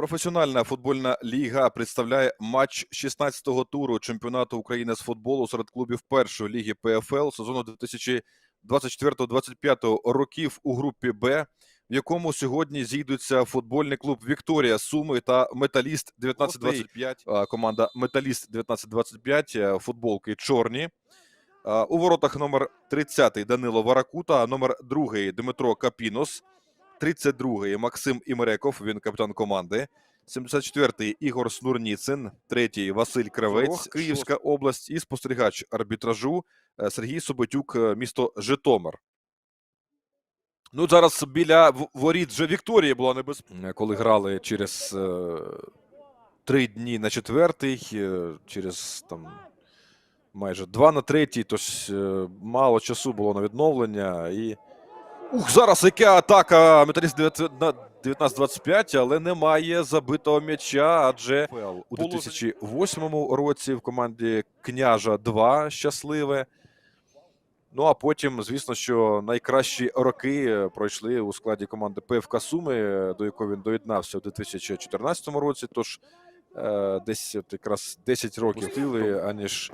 Професіональна футбольна ліга представляє матч 16-го туру чемпіонату України з футболу серед клубів першої ліги ПФЛ сезону 2024-2025 років у групі Б, в якому сьогодні зійдуться футбольний клуб Вікторія Суми та Металіст 1925. А, Команда Металіст 1925, е, футболки чорні. У воротах номер 30 Данило Варакута, номер 2 Дмитро Капінос, 32-й Максим Імереков, він капітан команди. 74-й Ігор Снурніцин, 3-й Василь Кравець, Київська область і спостерігач арбітражу е, Сергій Соботюк, е, місто Житомир. Ну, зараз біля воріт вже Вікторія була небезпека. Коли грали через е, три дні на четвертий, через там майже два на третій, тож е, мало часу було на відновлення. І Ух, зараз яка атака металіст 19-25, але немає забитого м'яча, адже у 2008 році в команді Княжа 2 щасливе. Ну а потім, звісно, що найкращі роки пройшли у складі команди ПФК Суми, до якої він доєднався у 2014 році. Тож е, десь от якраз 10 років пустили, аніж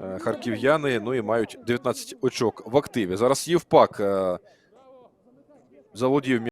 е, харків'яни. Ну і мають 19 очок в активі. Зараз Євпак е, заволодів